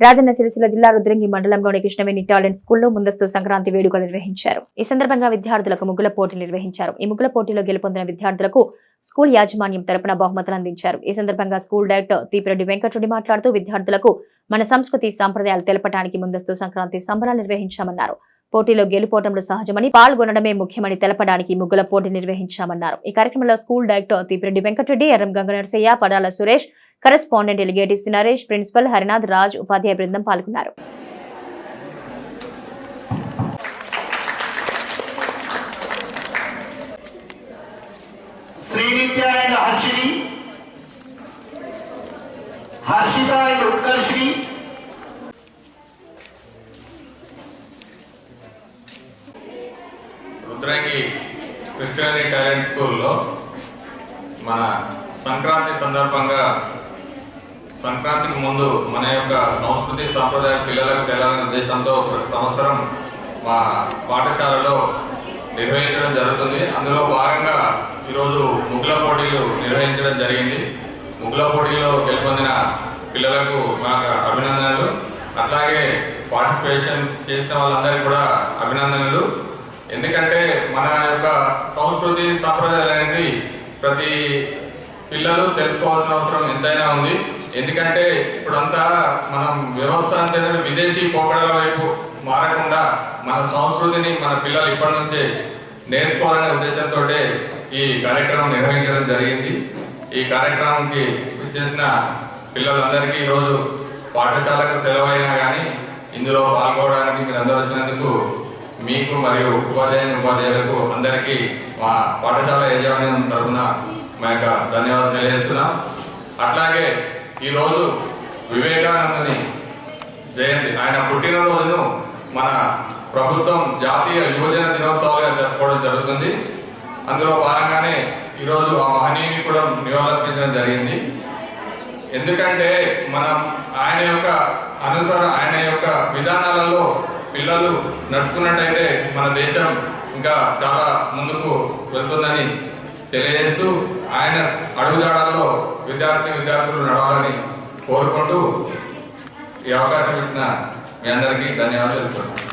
రాజన్న సిరిసిల్ల జిల్లా రుద్రంగి మండలంలోని కృష్ణవేణి టాలెంట్ స్కూల్లో ముందస్తు సంక్రాంతి వేడుకలు నిర్వహించారు. ఈ సందర్భంగా విద్యార్థులకు ముగ్గుల పోటీ నిర్వహించారు. ఈ ముగ్గుల పోటీలో గెలుపొందిన విద్యార్థులకు స్కూల్ యాజమాన్యం తరపున బహుమతులు అందించారు ఈ సందర్భంగా స్కూల్ డైరెక్టర్ తీపిరెడ్డి వెంకటరెడ్డి మాట్లాడుతూ విద్యార్థులకు మన సంస్కృతి సాంప్రదాయాలు తెలపడానికి ముందస్తు సంక్రాంతి సంబరాలు నిర్వహించామన్నారు. పోటీలో గెలుపోవడంలో సహజమని పాల్గొనడమే ముఖ్యమని తెలపడానికి ముగ్గుల పోటీ నిర్వహించామన్నారు. ఈ కార్యక్రమంలో school director Theepireddy Venkatareddy Erram Ganga Narasaiah Padala Suresh correspondent ఎలిగేటిస్ Naresh principal Harinath Raj ఉపాధ్యాయ బృందం పాల్గొన్నారు. అండ్ హర్షిని హర్షిత అండ్ ఉత్కర్షిని రుద్రంగి క్రిస్టియనీ టాలెంట్ స్కూల్లో మన సంక్రాంతి సందర్భంగా సంక్రాంతికి ముందు మన యొక్క సంస్కృతి సాంప్రదాయ పిల్లలకు తెలాలనే ఉద్దేశంతో ప్రతి సంవత్సరం మా పాఠశాలలో నిర్వహించడం జరుగుతుంది. అందులో భాగంగా ఈరోజు ముగ్గుల పోటీలు నిర్వహించడం జరిగింది. ముగ్గుల పోటీలో గెలుపొందిన పిల్లలకు మాకు అభినందనలు. అట్లాగే పార్టిసిపేషన్ చేసిన వాళ్ళందరికీ కూడా అభినందనలు. ఎందుకంటే మన యొక్క సంస్కృతి సాంప్రదాయాలు అనేది ప్రతి పిల్లలు తెలుసుకోవాల్సిన అవసరం ఎంతైనా ఉంది. ఎందుకంటే ఇప్పుడంతా మనం వ్యవస్థ అంటే విదేశీ పోకడల వైపు మారకుండా మన సంస్కృతిని మన పిల్లలు ఇప్పటి నుంచే నేర్చుకోవాలనే ఉద్దేశంతో ఈ కార్యక్రమం నిర్వహించడం జరిగింది. ఈ కార్యక్రమంకి చేసిన పిల్లలందరికీ ఈరోజు పాఠశాలకు సెలవైనా కానీ ఇందులో పాల్గొనడానికి మీరు అందరూ వచ్చినందుకు మీకు మరియు ఉపాధ్యాయుని ఉపాధ్యాయులకు అందరికీ మా పాఠశాల యజమాన్యం తరఫున మా యొక్క ధన్యవాదాలు తెలియజేస్తున్నాం. అట్లాగే ఈరోజు వివేకానందని జయంతి ఆయన పుట్టినరోజును మన ప్రభుత్వం జాతీయ యువజన దినోత్సవాలుగా జరుపుకోవడం జరుగుతుంది. అందులో భాగంగానే ఈరోజు ఆ మహనీయుని కూడా నివాళులర్పించడం జరిగింది. ఎందుకంటే మనం ఆయన యొక్క అనుసరణ ఆయన యొక్క విధానాలలో పిల్లలు నడుచుకున్నట్టయితే మన దేశం ఇంకా చాలా ముందుకు వెళ్తుందని తెలియజేస్తూ ఆయన అడుగుజాడల్లో విద్యార్థి విద్యార్థులు నడవాలని కోరుకుంటూ ఈ అవకాశం ఇచ్చిన మీ అందరికీ ధన్యవాదాలు తెలుపుతున్నాను.